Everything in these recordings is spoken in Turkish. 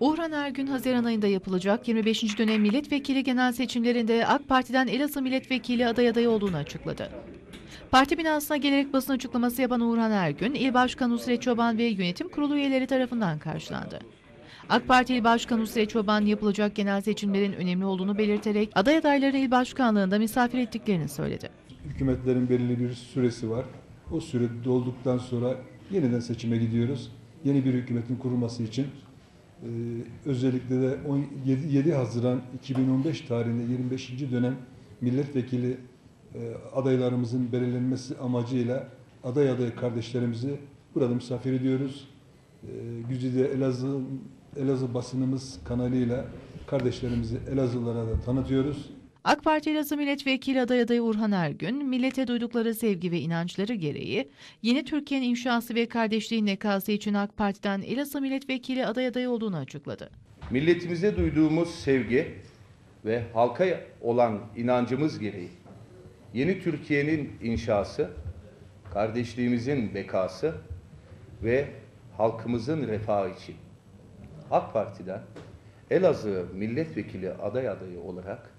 Uğran Ergün Haziran ayında yapılacak 25. dönem milletvekili genel seçimlerinde AK Parti'den Elazığ milletvekili aday adayı olduğunu açıkladı. Parti binasına gelerek basın açıklaması yapan Uğran Ergün, İl Başkanı Nusret Çoban ve Yönetim Kurulu üyeleri tarafından karşılandı. AK Parti İl Başkanı Nusret Çoban yapılacak genel seçimlerin önemli olduğunu belirterek aday adayları il başkanlığında misafir ettiklerini söyledi. Hükümetlerin belirli bir süresi var. O süre dolduktan sonra yeniden seçime gidiyoruz. Yeni bir hükümetin kurulması için e, özellikle de 17 7 Haziran 2015 tarihinde 25. dönem milletvekili e, adaylarımızın belirlenmesi amacıyla aday aday kardeşlerimizi burada misafir ediyoruz. E, Güzide Elazığ Elazığ basınımız kanalıyla kardeşlerimizi Elazığlara da tanıtıyoruz. AK Parti Elazığ Milletvekili aday adayı Urhan Ergün, millete duydukları sevgi ve inançları gereği yeni Türkiye'nin inşası ve kardeşliğin nekası için AK Parti'den Elazığ Milletvekili aday adayı olduğunu açıkladı. Milletimize duyduğumuz sevgi ve halka olan inancımız gereği yeni Türkiye'nin inşası, kardeşliğimizin bekası ve halkımızın refahı için AK Parti'den Elazığ milletvekili aday adayı olarak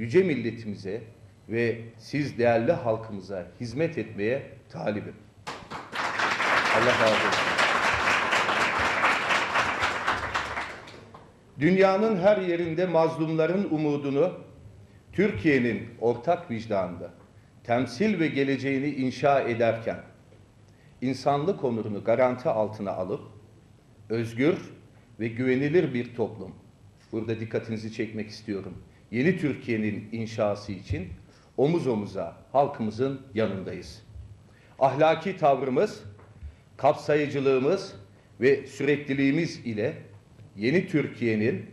yüce milletimize ve siz değerli halkımıza hizmet etmeye talibim. Allah razı olsun. Dünyanın her yerinde mazlumların umudunu Türkiye'nin ortak vicdanında temsil ve geleceğini inşa ederken insanlık onurunu garanti altına alıp özgür ve güvenilir bir toplum. Burada dikkatinizi çekmek istiyorum. Yeni Türkiye'nin inşası için omuz omuza halkımızın yanındayız. Ahlaki tavrımız, kapsayıcılığımız ve sürekliliğimiz ile yeni Türkiye'nin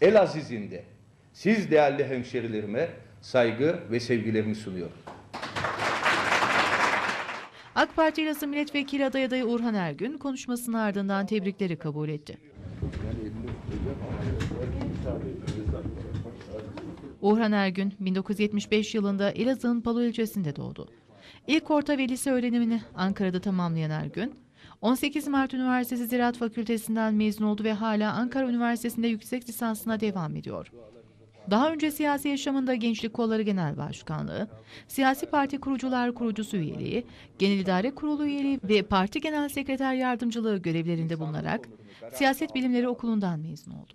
Elaziz'inde siz değerli hemşerilerime saygı ve sevgilerimi sunuyorum. AK Parti Elazığ Milletvekili aday adayı Urhan Ergün konuşmasının ardından tebrikleri kabul etti. Orhan Ergün 1975 yılında Elazığ'ın Palo ilçesinde doğdu. İlk orta ve lise öğrenimini Ankara'da tamamlayan Ergün, 18 Mart Üniversitesi Ziraat Fakültesinden mezun oldu ve hala Ankara Üniversitesi'nde yüksek lisansına devam ediyor. Daha önce siyasi yaşamında Gençlik Kolları Genel Başkanlığı, siyasi parti kurucular kurucusu üyeliği, Genel İdare Kurulu üyeliği ve parti genel sekreter yardımcılığı görevlerinde bulunarak Siyaset Bilimleri Okulu'ndan mezun oldu.